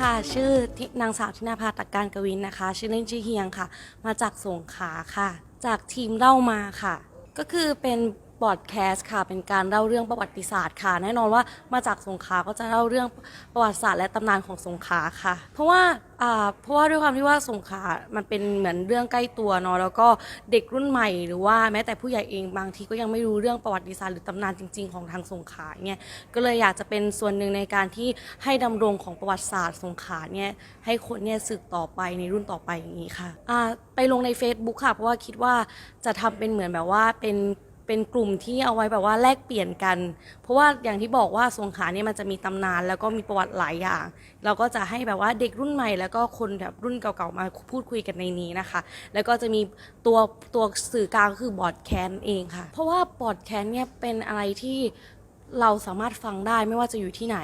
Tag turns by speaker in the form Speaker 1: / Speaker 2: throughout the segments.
Speaker 1: ค่ะ ชื่อนางสาวธินาภาตักการกวินนะคะ ชื่อเล่นชื่อเฮียงค่ะ มาจากสงขลาค่ะ จากทีมเล่ามาค่ะ ก็คือเป็น บอดแคสต์ค่ะ เป็นการเล่าเรื่องประวัติศาสตร์ค่ะ แน่นอนว่ามาจากสงขลาก็จะเล่าเรื่องประวัติศาสตร์และตำนานของสงขลาค่ะ เพราะว่าอ่าเพราะว่าด้วยความที่ว่าสงขลามันเป็นเหมือนเรื่องใกล้ตัวเนาะแล้วก็เด็กรุ่นใหม่หรือว่าแม้แต่ผู้ใหญ่เองบางทีก็ยังไม่รู้เรื่องประวัติศาสตร์หรือตำนานจริง ๆ ของทางสงขลาเนี่ยก็เลยอยากจะเป็นส่วนหนึ่งในการที่ให้ดำรงของประวัติศาสตร์สงขลาเนี่ยให้คนเนี่ยสืบต่อไปในรุ่นต่อไปอย่างนี้ค่ะอ่าไปลงใน Facebook ค่ะเพราะว่าคิดว่าจะทำเป็นเหมือนแบบว่าเป็น เป็นกลุ่มที่เอาไว้แบบว่าแลกเปลี่ยนกัน เพราะว่าอย่างที่บอกว่าสงขลาเนี่ยมันจะมีตำนาน แล้วก็มีประวัติหลายอย่าง เราก็จะให้แบบว่าเด็กรุ่นใหม่ แล้วก็คนแบบรุ่นเก่าๆมาพูดคุยกันในนี้นะคะ แล้วก็จะมีตัวตัวสื่อกลางก็คือบอดแคนเองค่ะ เพราะว่าบอดแคนเนี่ยเป็นอะไรที่เราสามารถฟังได้ไม่ว่าจะอยู่ที่ไหน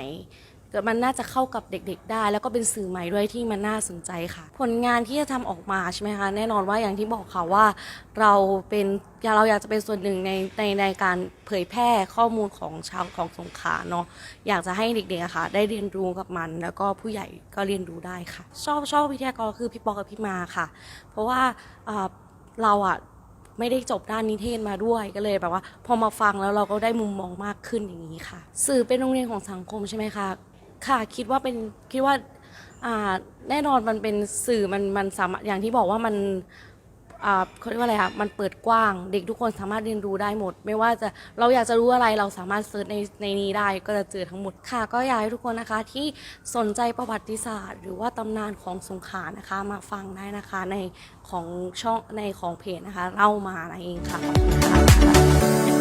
Speaker 1: มันน่าจะเข้ากับเด็ก ๆ ได้ แล้วก็เป็นสื่อใหม่ด้วยที่มันน่าสนใจค่ะ ผลงานที่จะทำออกมาใช่ไหมคะแน่นอนว่าอย่างที่บอกค่ะว่า เราเป็นเราอยากจะเป็นส่วนหนึ่งในในในการเผยแพร่ข้อมูลของชาวของสงขลาเนาะอยากจะให้เด็กๆค่ะ ได้เรียนรู้กับมัน แล้วก็ผู้ใหญ่ก็เรียนรู้ได้ค่ะ ชอบชอบวิทยากรคือพี่ปอกับพี่มาค่ะ เพราะว่าอ่าเราอะไม่ได้จบด้านนิเทศมาด้วยก็เลยแบบว่า พอมาฟังแล้วเราก็ได้มุมมองมากขึ้นอย่างนี้ค่ะ สื่อเป็นโรงเรียนของสังคมใช่ไหมคะ ค่ะคิดว่าเป็นคิดว่าอ่าแน่นอนมันเป็นสื่อมันมันสามารถอย่างที่บอกว่ามันอ่าเขาเรียกว่าอะไรคะมันเปิดกว้าง เด็กทุกคนสามารถเรียนรู้ได้หมด ไม่ว่าจะเราอยากจะรู้อะไรเราสามารถเซิร์ชในในนี้ได้ก็จะเจอทั้งหมดค่ะ ก็อยากให้ทุกคนนะคะที่สนใจประวัติศาสตร์ หรือว่าตำนานของสงขลานะคะ มาฟังได้นะคะในของช่องในของเพจนะคะเล่ามานั่นเองค่ะขอบคุณค่ะ